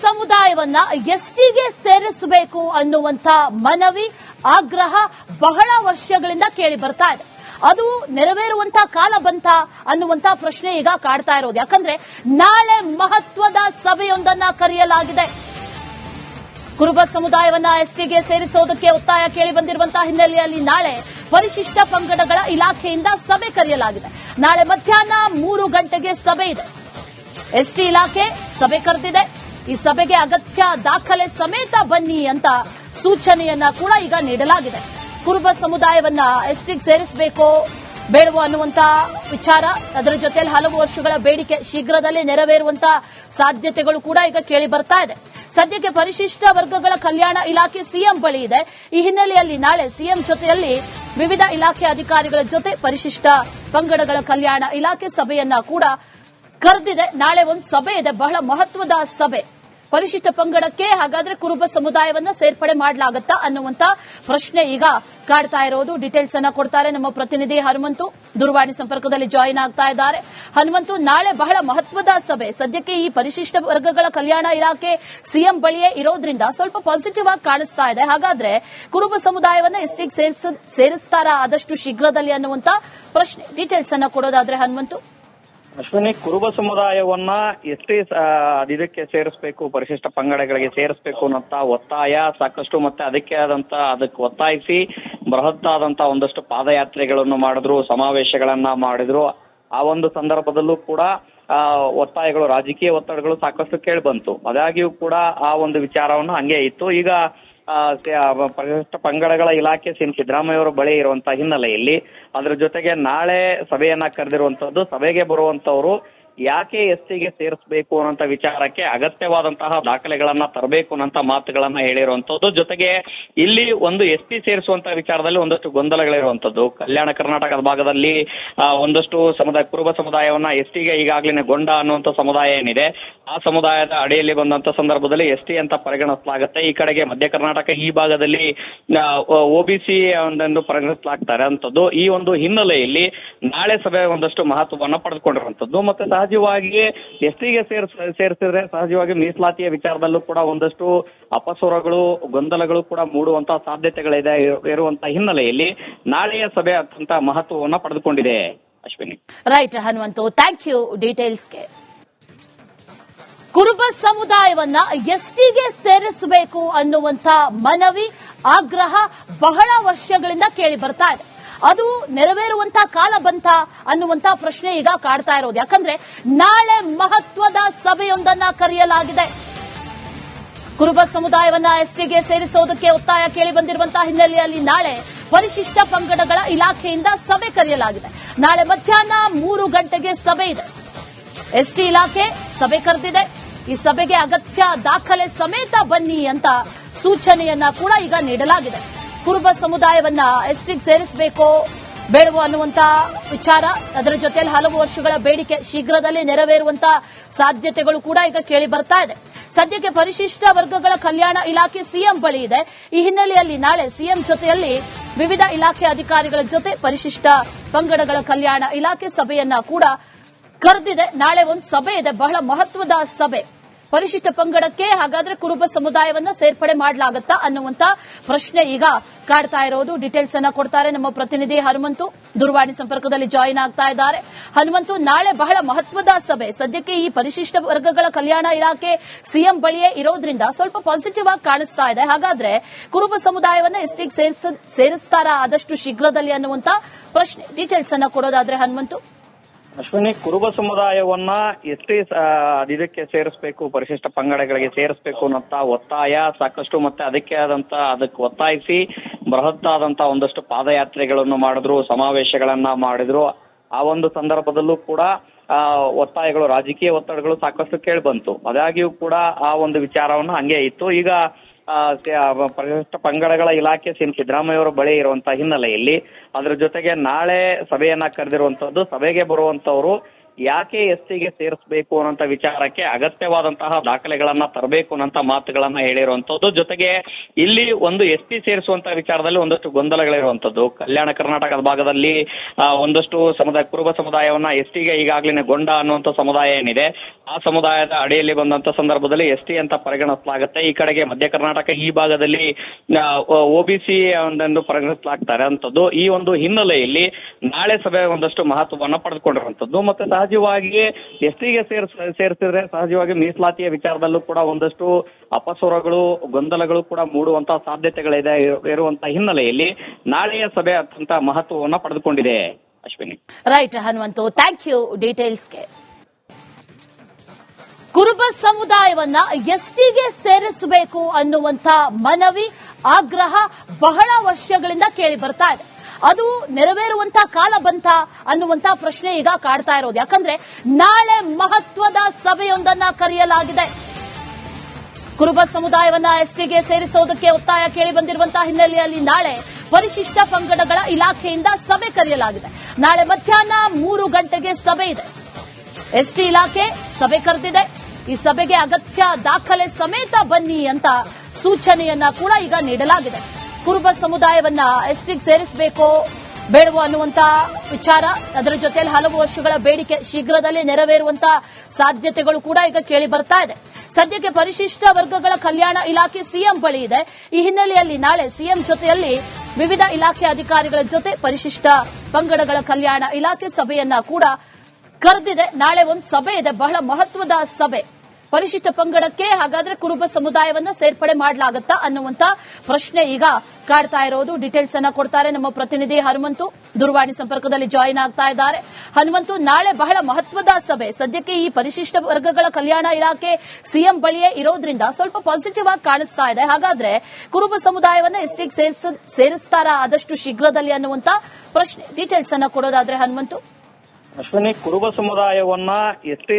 ಸಮುದಾಯವನ್ನ ಎಸ್ಟಿಗೆ ಸೇರಿಸಬೇಕು ಅನ್ನುವಂತ ಮನವಿ, ಆಗ್ರಹ ಬಹಳ ವರ್ಷಗಳಿಂದ ಕೇಳಿ ಬರ್ತಾ ಇದೆ. ಅದು ನೆರವೇರುವಂತ ಕಾಲ ಬಂತ ಅನ್ನುವಂತ ಪ್ರಶ್ನೆ ಈಗ ಕಾಡ್ತಾ ಇರೋದು. ಯಾಕಂದ್ರೆ ನಾಳೆ ಮಹತ್ವದ ಸಭೆಯೊಂದನ್ನ ಕರೆಯಲಾಗಿದೆ. ಕುರುಬ ಸಮುದಾಯವನ್ನ ಎಸ್ಟಿಗೆ ಸೇರಿಸೋದಕ್ಕೆ ಒತ್ತಾಯ ಕೇಳಿ ಬಂದಿರುವಂತಹ ಹಿನ್ನೆಲೆಯಲ್ಲಿ ನಾಳೆ ಪರಿಶಿಷ್ಟ ಪಂಗಡಗಳ ಇಲಾಖೆಯಿಂದ ಸಭೆ ಕರೆಯಲಾಗಿದೆ. ನಾಳೆ ಮಧ್ಯಾಹ್ನ ಮೂರು ಗಂಟೆಗೆ ಸಭೆ ಇದೆ. ಎಸ್ಟಿ ಇಲಾಖೆ ಸಭೆ ಕರೆದಿದೆ. ಈ ಸಭೆಗೆ ಅಗತ್ಯ ದಾಖಲೆ ಸಮೇತ ಬನ್ನಿ ಅಂತ ಸೂಚನೆಯನ್ನ ಕೂಡ ಈಗ ನೀಡಲಾಗಿದೆ. ಕುರುಬ ಸಮುದಾಯವನ್ನ ಎಸ್ಟಿಗೆ ಸೇರಿಸಬೇಕೋ ಬೇಡವೋ ಅನ್ನುವಂತ ವಿಚಾರ. ಅದರ ಜೊತೆಯಲ್ಲಿ ಹಲವು ವರ್ಷಗಳ ಬೇಡಿಕೆ ಶೀಘ್ರದಲ್ಲೇ ನೆರವೇರುವಂತ ಸಾಧ್ಯತೆಗಳು ಕೂಡ ಈಗ ಕೇಳಿ ಬರ್ತಾ ಇದೆ. ಸದ್ಯಕ್ಕೆ ಪರಿಶಿಷ್ಟ ವರ್ಗಗಳ ಕಲ್ಯಾಣ ಇಲಾಖೆ ಸಿಎಂ ಬಳಿ ಇದೆ. ಈ ಹಿನ್ನೆಲೆಯಲ್ಲಿ ನಾಳೆ ಸಿಎಂ ಜೊತೆಯಲ್ಲಿ ವಿವಿಧ ಇಲಾಖೆ ಅಧಿಕಾರಿಗಳ ಜೊತೆ ಪರಿಶಿಷ್ಟ ಪಂಗಡಗಳ ಕಲ್ಯಾಣ ಇಲಾಖೆ ಸಭೆಯನ್ನ ಕೂಡ ಕರೆದಿದೆ. ನಾಳೆ ಒಂದು ಸಭೆ ಇದೆ. ಬಹಳ ಮಹತ್ವದ ಸಭೆ. ಪರಿಶಿಷ್ಟ ಪಂಗಡಕ್ಕೆ ಹಾಗಾದ್ರೆ ಕುರುಬ ಸಮುದಾಯವನ್ನ ಸೇರ್ಪಡೆ ಮಾಡಲಾಗತ್ತಾ ಅನ್ನುವಂತ ಪ್ರಶ್ನೆ ಈಗ ಕಾಡ್ತಾ ಇರೋದು. ಡೀಟೇಲ್ಸ್ ಅನ್ನ ಕೊಡ್ತಾರೆ ನಮ್ಮ ಪ್ರತಿನಿಧಿ ಹನುಮಂತು. ದೂರವಾಣಿ ಸಂಪರ್ಕದಲ್ಲಿ ಜಾಯಿನ್ ಆಗ್ತಾ ಇದ್ದಾರೆ. ಹನುಮಂತು, ನಾಳೆ ಬಹಳ ಮಹತ್ವದ ಸಭೆ. ಸದ್ಯಕ್ಕೆ ಈ ಪರಿಶಿಷ್ಟ ವರ್ಗಗಳ ಕಲ್ಯಾಣ ಇಲಾಖೆ ಸಿಎಂ ಬಳಿಯೇ ಇರೋದ್ರಿಂದ ಸ್ವಲ್ಪ ಪಾಸಿಟಿವ್ ಆಗಿ ಕಾಣಿಸ್ತಾ ಇದೆ. ಹಾಗಾದ್ರೆ ಕುರುಬ ಸಮುದಾಯವನ್ನ ಎಸ್ಟಿಗೆ ಸೇರಿಸ್ತಾರಾ? ಆದಷ್ಟು ಶೀಘ್ರದಲ್ಲಿ ಅನ್ನುವಂತ ಪ್ರಶ್ನೆ. ಡೀಟೇಲ್ಸ್ ಅನ್ನ ಕೊಡೋದಾದ್ರೆ ಹನುಮಂತು. ಅಶ್ವಿನಿ, ಕುರುಬ ಸಮುದಾಯವನ್ನ ಎಷ್ಟೇ ಇದಕ್ಕೆ ಸೇರಿಸಬೇಕು, ಪರಿಶಿಷ್ಟ ಪಂಗಡಗಳಿಗೆ ಸೇರಿಸಬೇಕು ಅನ್ನೋಂತ ಒತ್ತಾಯ ಸಾಕಷ್ಟು ಮತ್ತೆ ಅದಕ್ಕೆ ಆದಂತ ಅದಕ್ಕೆ ಒತ್ತಾಯಿಸಿ ಬೃಹತ್ ಆದಂತ ಒಂದಷ್ಟು ಪಾದಯಾತ್ರೆಗಳನ್ನು ಮಾಡಿದ್ರು, ಸಮಾವೇಶಗಳನ್ನ ಮಾಡಿದ್ರು. ಆ ಒಂದು ಸಂದರ್ಭದಲ್ಲೂ ಕೂಡ ಒತ್ತಾಯಗಳು, ರಾಜಕೀಯ ಒತ್ತಡಗಳು ಸಾಕಷ್ಟು ಕೇಳಿ ಬಂತು ಕೂಡ ಆ ಒಂದು ವಿಚಾರವನ್ನು ಹಂಗೆ ಇತ್ತು. ಈಗ ಪರಿಶಿಷ್ಟ ಪಂಗಡಗಳ ಇಲಾಖೆ ಸಿಎಂ ಸಿದ್ದರಾಮಯ್ಯವರ ಬಳಿ ಇರುವಂತಹ ಹಿನ್ನೆಲೆಯಲ್ಲಿ ಅದ್ರ ಜೊತೆಗೆ ನಾಳೆ ಸಭೆಯನ್ನ ಕರೆದಿರುವಂತದ್ದು, ಸಭೆಗೆ ಬರುವಂತವರು ಯಾಕೆ ಎಸ್ಟಿಗೆ ಸೇರಿಸಬೇಕು ಅನ್ನೋಂತ ವಿಚಾರಕ್ಕೆ ಅಗತ್ಯವಾದಂತಹ ದಾಖಲೆಗಳನ್ನ ತರಬೇಕು ಅನ್ನೋಂತ ಮಾತುಗಳನ್ನ ಹೇಳಿರುವಂತದ್ದು ಜೊತೆಗೆ ಇಲ್ಲಿ ಒಂದು ಎಸ್ ಟಿ ಸೇರಿಸುವಂತ ವಿಚಾರದಲ್ಲಿ ಒಂದಷ್ಟು ಗೊಂದಲಗಳಿರುವಂತದ್ದು ಕಲ್ಯಾಣ ಕರ್ನಾಟಕದ ಭಾಗದಲ್ಲಿ ಒಂದಷ್ಟು ಸಮುದಾಯ ಕುರುಬ ಸಮುದಾಯವನ್ನ ಎಸ್ ಟಿಗೆ ಈಗಾಗಲೇ ಗೊಂಡ ಅನ್ನುವಂತ ಸಮುದಾಯ ಏನಿದೆ ಆ ಸಮುದಾಯದ ಅಡಿಯಲ್ಲಿ ಬಂದಂತ ಸಂದರ್ಭದಲ್ಲಿ ಎಸ್ ಟಿ ಅಂತ ಪರಿಗಣಿಸಲಾಗುತ್ತೆ ಈ ಕಡೆಗೆ ಮಧ್ಯ ಕರ್ನಾಟಕ ಈ ಭಾಗದಲ್ಲಿ ಒಬಿಸಿ ಒಂದೆಂದು ಪರಿಗಣಿಸಲಾಗ್ತಾರೆ ಅಂತದ್ದು ಈ ಒಂದು ಹಿನ್ನೆಲೆಯಲ್ಲಿ ನಾಳೆ ಸಭೆ ಒಂದಷ್ಟು ಮಹತ್ವವನ್ನು ಪಡೆದುಕೊಂಡಿರುವಂತದ್ದು ಮತ್ತೆ ಸಹಜವಾಗಿ ಎಸ್ ಟಿಗೆ ಸೇರಿಸ ಸೇರಿಸಿದ್ರೆ ಸಹಜವಾಗಿ ಮೀಸಲಾತಿಯ ವಿಚಾರದಲ್ಲೂ ಕೂಡ ಒಂದಷ್ಟು ಅಪಸ್ವರಗಳು, ಗೊಂದಲಗಳು ಕೂಡ ಮೂಡುವಂತಹ ಸಾಧ್ಯತೆಗಳಿದೆ ಇರುವಂತಹ ಹಿನ್ನೆಲೆಯಲ್ಲಿ ನಾಳೆಯ ಸಭೆ ಅತ್ಯಂತ ಮಹತ್ವವನ್ನ ಪಡೆದುಕೊಂಡಿದೆ. Ashwini. Right, Hanumanthu. Thank you ಡೀಟೇಲ್ಸ್ಗೆ ಕುರುಬ ಸಮುದಾಯವನ್ನ ಎಸ್ಟಿಗೆ ಸೇರಿಸಬೇಕು ಅನ್ನುವಂತ ಮನವಿ, ಆಗ್ರಹ ಬಹಳ ವರ್ಷಗಳಿಂದ ಕೇಳಿ ಬರ್ತಾ ಇದೆ. ಅದು ನೆರವೇರುವಂತಹ ಕಾಲ ಬಂತ ಅನ್ನುವಂತ ಪ್ರಶ್ನೆ ಈಗ ಕಾಡ್ತಾ ಇರೋದು. ಯಾಕಂದ್ರೆ ನಾಳೆ ಮಹತ್ವದ ಸಭೆಯೊಂದನ್ನ ಕರೆಯಲಾಗಿದೆ. ಕುರುಬ ಸಮುದಾಯವನ್ನ ಎಸ್ಟಿಗೆ ಸೇರಿಸೋದಕ್ಕೆ ಒತ್ತಾಯ ಕೇಳಿ ಬಂದಿರುವಂತಹ ಹಿನ್ನೆಲೆಯಲ್ಲಿ ನಾಳೆ ಪರಿಶಿಷ್ಟ ಪಂಗಡಗಳ ಇಲಾಖೆಯಿಂದ ಸಭೆ ಕರೆಯಲಾಗಿದೆ. ನಾಳೆ ಮಧ್ಯಾಹ್ನ ಮೂರು ಗಂಟೆಗೆ ಸಭೆ ಇದೆ. ಎಸ್ಟಿ ಇಲಾಖೆ ಸಭೆ ಕರೆದಿದೆ. ಈ ಸಭೆಗೆ ಅಗತ್ಯ ದಾಖಲೆ ಸಮೇತ ಬನ್ನಿ ಅಂತ ಸೂಚನೆಯನ್ನ ಕೂಡ ಈಗ ನೀಡಲಾಗಿದೆ. ಕುರುಬ ಸಮುದಾಯವನ್ನ ಎಸ್ಟಿಗೆ ಸೇರಿಸಬೇಕು ಬೇಡವೋ ಅನ್ನುವಂತ ವಿಚಾರ. ಅದರ ಜೊತೆಯಲ್ಲಿ ಹಲವು ವರ್ಷಗಳ ಬೇಡಿಕೆ ಶೀಘ್ರದಲ್ಲೇ ನೆರವೇರುವಂತ ಸಾಧ್ಯತೆಗಳು ಕೂಡ ಈಗ ಕೇಳಿ ಬರ್ತಾ ಇದೆ. ಸದ್ಯಕ್ಕೆ ಪರಿಶಿಷ್ಟ ವರ್ಗಗಳ ಕಲ್ಯಾಣ ಇಲಾಖೆ ಸಿಎಂ ಬಳಿ ಇದೆ. ಈ ಹಿನ್ನೆಲೆಯಲ್ಲಿ ನಾಳೆ ಸಿಎಂ ಜೊತೆಯಲ್ಲಿ ವಿವಿಧ ಇಲಾಖೆ ಅಧಿಕಾರಿಗಳ ಜೊತೆ ಪರಿಶಿಷ್ಟ ಪಂಗಡಗಳ ಕಲ್ಯಾಣ ಇಲಾಖೆ ಸಭೆಯನ್ನ ಕೂಡ ಕರೆದಿದೆ. ನಾಳೆ ಒಂದು ಸಭೆ ಇದೆ. ಬಹಳ ಮಹತ್ವದ ಸಭೆ. ಪರಿಶಿಷ್ಟ ಪಂಗಡಕ್ಕೆ ಹಾಗಾದ್ರೆ ಕುರುಬ ಸಮುದಾಯವನ್ನ ಸೇರ್ಪಡೆ ಮಾಡಲಾಗತ್ತಾ ಅನ್ನುವಂತ ಪ್ರಶ್ನೆ ಈಗ ಕಾಡ್ತಾ ಇರೋದು. ಡೀಟೇಲ್ಸ್ ಅನ್ನ ಕೊಡ್ತಾರೆ ನಮ್ಮ ಪ್ರತಿನಿಧಿ ಹನುಮಂತು. ದೂರವಾಣಿ ಸಂಪರ್ಕದಲ್ಲಿ ಜಾಯಿನ್ ಆಗ್ತಾ ಇದ್ದಾರೆ. ಹನುಮಂತು, ನಾಳೆ ಬಹಳ ಮಹತ್ವದ ಸಭೆ. ಸದ್ಯಕ್ಕೆ ಈ ಪರಿಶಿಷ್ಟ ವರ್ಗಗಳ ಕಲ್ಯಾಣ ಇಲಾಖೆ ಸಿಎಂ ಬಳಿಯೇ ಇರೋದ್ರಿಂದ ಸ್ವಲ್ಪ ಪಾಸಿಟಿವ್ ಆಗಿ ಕಾಣಿಸ್ತಾ ಇದೆ. ಹಾಗಾದ್ರೆ ಕುರುಬ ಸಮುದಾಯವನ್ನ ಎಸ್ಟಿಗೆ ಸೇರಿಸ್ತಾರಾ? ಆದಷ್ಟು ಶೀಘ್ರದಲ್ಲಿ ಅನ್ನುವಂತ ಪ್ರಶ್ನೆ. ಡೀಟೇಲ್ಸ್ ಅನ್ನ ಕೊಡೋದಾದ್ರೆ ಹನುಮಂತು. ಅಶ್ವಿನಿ, ಕುರುಬ ಸಮುದಾಯವನ್ನ ಎಷ್ಟೇ ಇದಕ್ಕೆ ಸೇರಿಸಬೇಕು, ಪರಿಶಿಷ್ಟ ಪಂಗಡಗಳಿಗೆ ಸೇರಿಸಬೇಕು ಅನ್ನೋಂತ ಒತ್ತಾಯ, ಸಾಕಷ್ಟು ಮತ್ತೆ ಅದಕ್ಕೆ ಆದಂತ ಅದಕ್ಕೆ ಒತ್ತಾಯಿಸಿ ಬೃಹತ್ ಆದಂತ ಒಂದಷ್ಟು ಪಾದಯಾತ್ರೆಗಳನ್ನು ಮಾಡಿದ್ರು, ಸಮಾವೇಶಗಳನ್ನ ಮಾಡಿದ್ರು. ಆ ಒಂದು ಸಂದರ್ಭದಲ್ಲೂ ಕೂಡ ಒತ್ತಾಯಗಳು, ರಾಜಕೀಯ ಒತ್ತಡಗಳು ಸಾಕಷ್ಟು ಕೇಳಿ ಬಂತು ಅದಾಗಿಯೂ ಕೂಡ ಆ ಒಂದು ವಿಚಾರವನ್ನ ಹಂಗೆ ಇತ್ತು. ಈಗ ಪರಿಶಿಷ್ಟ ಪಂಗಡಗಳ ಇಲಾಖೆ ಸಿಎಂ ಸಿದ್ದರಾಮಯ್ಯವರ ಬಳಿ ಇರುವಂತಹ ಹಿನ್ನೆಲೆಯಲ್ಲಿ ಅದ್ರ ಜೊತೆಗೆ ನಾಳೆ ಸಭೆಯನ್ನ ಕರೆದಿರುವಂತದ್ದು, ಸಭೆಗೆ ಬರುವಂತವರು ಯಾಕೆ ಎಸ್ ಸಿಗೆ ಸೇರಿಸಬೇಕು ಅನ್ನೋಂಥ ವಿಚಾರಕ್ಕೆ ಅಗತ್ಯವಾದಂತಹ ದಾಖಲೆಗಳನ್ನ ತರಬೇಕು ಅನ್ನೋಂಥ ಮಾತುಗಳನ್ನ ಹೇಳಿರುವಂತದ್ದು ಜೊತೆಗೆ ಇಲ್ಲಿ ಒಂದು ಎಸ್ ಟಿ ಸೇರಿಸುವಂತ ವಿಚಾರದಲ್ಲಿ ಒಂದಷ್ಟು ಗೊಂದಲಗಳಿರುವಂತದ್ದು ಕಲ್ಯಾಣ ಕರ್ನಾಟಕದ ಭಾಗದಲ್ಲಿ ಒಂದಷ್ಟು ಸಮುದಾಯ, ಕುರುಬ ಸಮುದಾಯವನ್ನ ಎಸ್ ಟಿಗೆ ಈಗಾಗಲೇ ಗೊಂಡ ಅನ್ನುವಂಥ ಸಮುದಾಯ ಏನಿದೆ, ಆ ಸಮುದಾಯದ ಅಡಿಯಲ್ಲಿ ಬಂದಂತ ಸಂದರ್ಭದಲ್ಲಿ ಎಸ್ ಟಿ ಅಂತ ಪರಿಗಣಿಸಲಾಗುತ್ತೆ. ಈ ಕಡೆಗೆ ಮಧ್ಯ ಕರ್ನಾಟಕ ಈ ಭಾಗದಲ್ಲಿ ಒಬಿಸಿ ಒಂದೆಂದು ಪರಿಗಣಿಸಲಾಗ್ತಾರೆ ಅಂತದ್ದು. ಈ ಒಂದು ಹಿನ್ನೆಲೆಯಲ್ಲಿ ನಾಳೆ ಸಭೆ ಒಂದಷ್ಟು ಮಹತ್ವವನ್ನ ಪಡೆದುಕೊಂಡಿರುವಂತದ್ದು ಮತ್ತೆ ಸಹಜವಾಗಿ ಎಸ್ ಟಿಗೆ ಸೇರಿಸ ಸೇರಿಸಿದ್ರೆ ಸಹಜವಾಗಿ ಮೀಸಲಾತಿಯ ವಿಚಾರದಲ್ಲೂ ಕೂಡ ಒಂದಷ್ಟು ಅಪಸ್ವರಗಳು, ಗೊಂದಲಗಳು ಕೂಡ ಮೂಡುವಂತಹ ಸಾಧ್ಯತೆಗಳಿದೆ ಇರುವಂತಹ ಹಿನ್ನೆಲೆಯಲ್ಲಿ ನಾಳೆಯ ಸಭೆ ಅತ್ಯಂತ ಮಹತ್ವವನ್ನ ಪಡೆದುಕೊಂಡಿದೆ. Ashwini. Right Hanumanthu. Thank you ಡೀಟೇಲ್ಸ್ಗೆ ಕುರುಬ ಸಮುದಾಯವನ್ನ ಎಸ್ಟಿಗೆ ಸೇರಿಸಬೇಕು ಅನ್ನುವಂತ ಮನವಿ, ಆಗ್ರಹ ಬಹಳ ವರ್ಷಗಳಿಂದ ಕೇಳಿ ಬರ್ತಾ ಇದೆ. ಅದು ನೆರವೇರುವಂತ ಕಾಲ ಬಂತ ಅನ್ನುವಂತ ಪ್ರಶ್ನೆ ಈಗ ಕಾಡ್ತಾ ಇರೋದು. ಯಾಕಂದ್ರೆ ನಾಳೆ ಮಹತ್ವದ ಸಭೆಯೊಂದನ್ನ ಕರೆಯಲಾಗಿದೆ. ಕುರುಬ ಸಮುದಾಯವನ್ನ ಎಸ್ಟಿಗೆ ಸೇರಿಸೋದಕ್ಕೆ ಒತ್ತಾಯ ಕೇಳಿ ಬಂದಿರುವಂತಹ ಹಿನ್ನೆಲೆಯಲ್ಲಿ ನಾಳೆ ಪರಿಶಿಷ್ಟ ಪಂಗಡಗಳ ಇಲಾಖೆಯಿಂದ ಸಭೆ ಕರೆಯಲಾಗಿದೆ. ನಾಳೆ ಮಧ್ಯಾಹ್ನ ಮೂರು ಗಂಟೆಗೆ ಸಭೆ ಇದೆ. ಎಸ್ಟಿ ಇಲಾಖೆ ಸಭೆ ಕರೆದಿದೆ. ಈ ಸಭೆಗೆ ಅಗತ್ಯ ದಾಖಲೆ ಸಮೇತ ಬನ್ನಿ ಅಂತ ಸೂಚನೆಯನ್ನ ಕೂಡ ಈಗ ನೀಡಲಾಗಿದೆ. ಕುರುಬ ಸಮುದಾಯವನ್ನ ಎಸ್ಟಿಗೆ ಸೇರಿಸಬೇಕೋ ಬೇಡವೋ ಅನ್ನುವಂತ ವಿಚಾರ. ಅದರ ಜೊತೆಯಲ್ಲಿ ಹಲವು ವರ್ಷಗಳ ಬೇಡಿಕೆ ಶೀಘ್ರದಲ್ಲೇ ನೆರವೇರುವಂತ ಸಾಧ್ಯತೆಗಳು ಕೂಡ ಈಗ ಕೇಳಿ ಬರ್ತಾ ಇದೆ. ಸದ್ಯಕ್ಕೆ ಪರಿಶಿಷ್ಟ ವರ್ಗಗಳ ಕಲ್ಯಾಣ ಇಲಾಖೆ ಸಿಎಂ ಬಳಿ ಇದೆ. ಈ ಹಿನ್ನೆಲೆಯಲ್ಲಿ ನಾಳೆ ಸಿಎಂ ಜೊತೆಯಲ್ಲಿ ವಿವಿಧ ಇಲಾಖೆ ಅಧಿಕಾರಿಗಳ ಜೊತೆ ಪರಿಶಿಷ್ಟ ಪಂಗಡಗಳ ಕಲ್ಯಾಣ ಇಲಾಖೆ ಸಭೆಯನ್ನ ಕೂಡ ಕರೆದಿದೆ. ನಾಳೆ ಒಂದು ಸಭೆ ಇದೆ. ಬಹಳ ಮಹತ್ವದ ಸಭೆ. ಪರಿಶಿಷ್ಟ ಪಂಗಡಕ್ಕೆ ಹಾಗಾದ್ರೆ ಕುರುಬ ಸಮುದಾಯವನ್ನ ಸೇರ್ಪಡೆ ಮಾಡಲಾಗುತ್ತಾ ಅನ್ನುವಂತ ಪ್ರಶ್ನೆ ಈಗ ಕಾಡ್ತಾ ಇರೋದು. ಡೀಟೇಲ್ಸ್ ಅನ್ನ ಕೊಡ್ತಾರೆ ನಮ್ಮ ಪ್ರತಿನಿಧಿ ಹನುಮಂತು. ದೂರವಾಣಿ ಸಂಪರ್ಕದಲ್ಲಿ ಜಾಯಿನ್ ಆಗ್ತಾ ಇದ್ದಾರೆ. ಹನುಮಂತು, ನಾಳೆ ಬಹಳ ಮಹತ್ವದ ಸಭೆ. ಸದ್ಯಕ್ಕೆ ಈ ಪರಿಶಿಷ್ಟ ವರ್ಗಗಳ ಕಲ್ಯಾಣ ಇಲಾಖೆ ಸಿಎಂ ಬಳಿಯೇ ಇರೋದ್ರಿಂದ ಸ್ವಲ್ಪ ಪಾಸಿಟಿವ್ ಆಗಿ ಕಾಣಿಸ್ತಾ ಇದೆ. ಹಾಗಾದ್ರೆ ಕುರುಬ ಸಮುದಾಯವನ್ನ ಎಸ್ಟಿಗೆ ಸೇರಿಸ್ತಾರಾ? ಆದಷ್ಟು ಶೀಘ್ರದಲ್ಲಿ ಅನ್ನುವಂತ ಪ್ರಶ್ನೆ. ಡೀಟೇಲ್ಸ್ ಅನ್ನ ಕೊಡೋದಾದ್ರೆ ಹನುಮಂತು. ಅಶ್ವಿನಿ, ಕುರುಬ ಸಮುದಾಯವನ್ನ ಎಷ್ಟೇ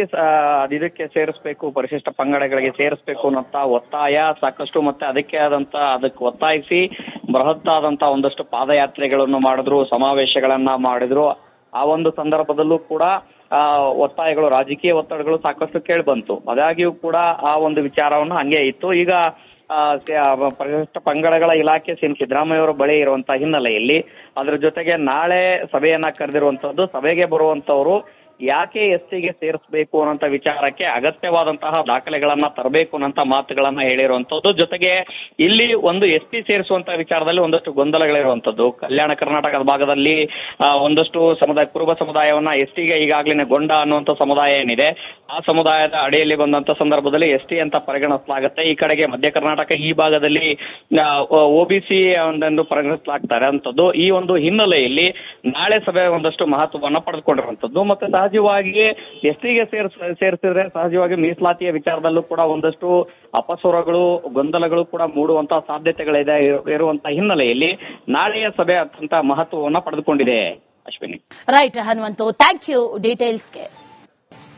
ಇದಕ್ಕೆ ಸೇರಿಸಬೇಕು, ಪರಿಶಿಷ್ಟ ಪಂಗಡಗಳಿಗೆ ಸೇರಿಸಬೇಕು ಅನ್ನೋಂತ ಒತ್ತಾಯ, ಸಾಕಷ್ಟು ಮತ್ತೆ ಅದಕ್ಕೆ ಆದಂತ ಅದಕ್ಕೆ ಒತ್ತಾಯಿಸಿ ಬೃಹತ್ ಆದಂತ ಒಂದಷ್ಟು ಪಾದಯಾತ್ರೆಗಳನ್ನು ಮಾಡಿದ್ರು, ಸಮಾವೇಶಗಳನ್ನ ಮಾಡಿದ್ರು. ಆ ಒಂದು ಸಂದರ್ಭದಲ್ಲೂ ಕೂಡ ಒತ್ತಾಯಗಳು, ರಾಜಕೀಯ ಒತ್ತಡಗಳು ಸಾಕಷ್ಟು ಕೇಳಿ ಬಂತು ಕೂಡ ಆ ಒಂದು ವಿಚಾರವನ್ನು ಹಂಗೆ ಇತ್ತು. ಈಗ ಪರಿಶಿಷ್ಟ ಪಂಗಡಗಳ ಇಲಾಖೆ ಸಿಎಂ ಸಿದ್ದರಾಮಯ್ಯ ಬಳಿ ಇರುವಂತಹ ಹಿನ್ನೆಲೆಯಲ್ಲಿ ಅದ್ರ ಜೊತೆಗೆ ನಾಳೆ ಸಭೆಯನ್ನ ಕರೆದಿರುವಂತದ್ದು, ಸಭೆಗೆ ಬರುವಂತವರು ಯಾಕೆ ಎಸ್ ಟಿಗೆ ಸೇರಿಸಬೇಕು ಅನ್ನೋಂಥ ವಿಚಾರಕ್ಕೆ ಅಗತ್ಯವಾದಂತಹ ದಾಖಲೆಗಳನ್ನ ತರಬೇಕು ಅನ್ನೋಂಥ ಮಾತುಗಳನ್ನ ಹೇಳಿರುವಂತದ್ದು ಜೊತೆಗೆ ಇಲ್ಲಿ ಒಂದು ಎಸ್ ಟಿ ಸೇರಿಸುವಂತ ವಿಚಾರದಲ್ಲಿ ಒಂದಷ್ಟು ಗೊಂದಲಗಳಿರುವಂತದ್ದು ಕಲ್ಯಾಣ ಕರ್ನಾಟಕದ ಭಾಗದಲ್ಲಿ ಒಂದಷ್ಟು ಸಮುದಾಯ ಕುರುಬ ಸಮುದಾಯವನ್ನ ಎಸ್ ಟಿಗೆ ಈಗಾಗಲೇ ಗೊಂಡ ಅನ್ನುವಂಥ ಸಮುದಾಯ ಏನಿದೆ ಆ ಸಮುದಾಯದ ಅಡಿಯಲ್ಲಿ ಬಂದಂತ ಸಂದರ್ಭದಲ್ಲಿ ಎಸ್ ಟಿ ಅಂತ ಪರಿಗಣಿಸಲಾಗುತ್ತೆ ಈ ಕಡೆಗೆ ಮಧ್ಯ ಕರ್ನಾಟಕ ಈ ಭಾಗದಲ್ಲಿ ಒಬಿಸಿ ಒಂದೆಂದು ಪರಿಗಣಿಸಲಾಗ್ತಾರೆ ಅಂತದ್ದು ಈ ಒಂದು ಹಿನ್ನೆಲೆಯಲ್ಲಿ ನಾಳೆ ಸಭೆ ಒಂದಷ್ಟು ಮಹತ್ವವನ್ನು ಪಡೆದುಕೊಂಡಿರುವಂತದ್ದು ಮತ್ತೆ ಸಹಜವಾಗಿ ಎಸ್ ಟಿಗೆ ಸೇರಿಸ ಸೇರಿಸಿದ್ರೆ ಸಹಜವಾಗಿ ಮೀಸಲಾತಿಯ ವಿಚಾರದಲ್ಲೂ ಕೂಡ ಒಂದಷ್ಟು ಅಪಸ್ವರಗಳು, ಗೊಂದಲಗಳು ಕೂಡ ಮೂಡುವಂತಹ ಸಾಧ್ಯತೆಗಳಿದೆ ಇರುವಂತಹ ಹಿನ್ನೆಲೆಯಲ್ಲಿ ನಾಳೆಯ ಸಭೆ ಅತ್ಯಂತ ಮಹತ್ವವನ್ನ ಪಡೆದುಕೊಂಡಿದೆ. Ashwini. Right Hanumanthu. Thank you ಡೀಟೇಲ್ಸ್ಗೆ